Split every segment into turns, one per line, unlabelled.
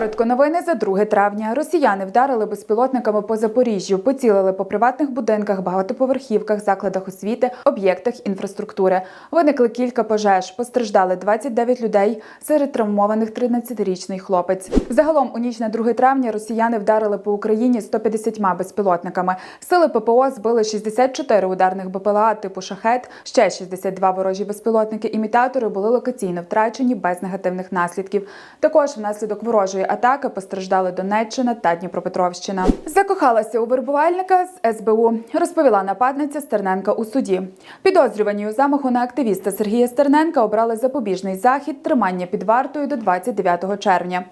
Коротко новини за 2 травня. Росіяни вдарили безпілотниками по Запоріжжю, поцілили по приватних будинках, багатоповерхівках, закладах освіти, об'єктах інфраструктури. Виникли кілька пожеж. Постраждали 29 людей. Серед травмованих 13-річний хлопець. Загалом у ніч на 2 травня росіяни вдарили по Україні 150 безпілотниками. Сили ППО збили 64 ударних БПЛА типу шахет. Ще 62 ворожі безпілотники-імітатори були локаційно втрачені без негативних наслідків. Також внаслідок ворожої атаки постраждали Донеччина та Дніпропетровщина. Закохалася у вербувальника з СБУ, розповіла нападниця Стерненка у суді. Підозрювані у замаху на активіста Сергія Стерненка обрали запобіжний захід тримання під вартою до 29 червня.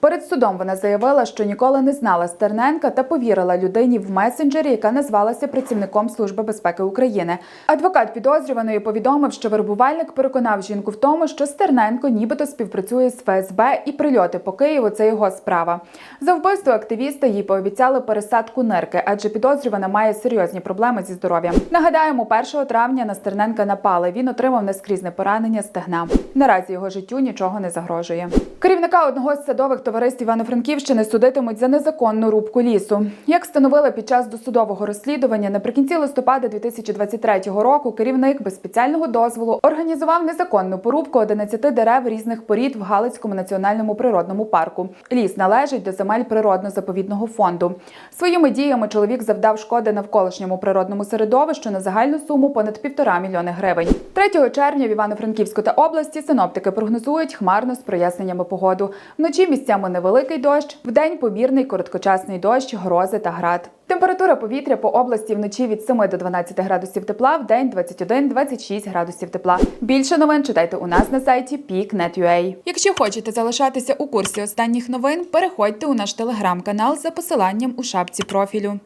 Перед судом вона заявила, що ніколи не знала Стерненка та повірила людині в месенджері, яка назвалася працівником Служби безпеки України. Адвокат підозрюваної повідомив, що вербувальник переконав жінку в тому, що Стерненко нібито співпрацює з ФСБ і прильоти по Києву його справа. За вбивство активіста їй пообіцяли пересадку нирки, адже підозрювана має серйозні проблеми зі здоров'ям. Нагадаємо, 1 травня на Стерненка напали. Він отримав наскрізне поранення стегна. Наразі його життю нічого не загрожує. Керівника одного з садових товариств Івано-Франківщини судитимуть за незаконну рубку лісу. Як встановили під час досудового розслідування, наприкінці листопада 2023 року керівник без спеціального дозволу організував незаконну порубку 11 дерев різних порід в Галицькому національному природному парку. Ліс належить до земель природно-заповідного фонду. Своїми діями чоловік завдав шкоди навколишньому природному середовищу на загальну суму понад півтора мільйони гривень. 3 червня в Івано-Франківську та області синоптики прогнозують хмарно з проясненнями погоду. Вночі місцями невеликий дощ, вдень помірний короткочасний дощ, грози та град. Температура повітря по області вночі від 7 до 12 градусів тепла, в день 21-26 градусів тепла. Більше новин читайте у нас на сайті peak.net.ua. Якщо хочете залишатися у курсі останніх новин, переходьте у наш телеграм-канал за посиланням у шапці профілю.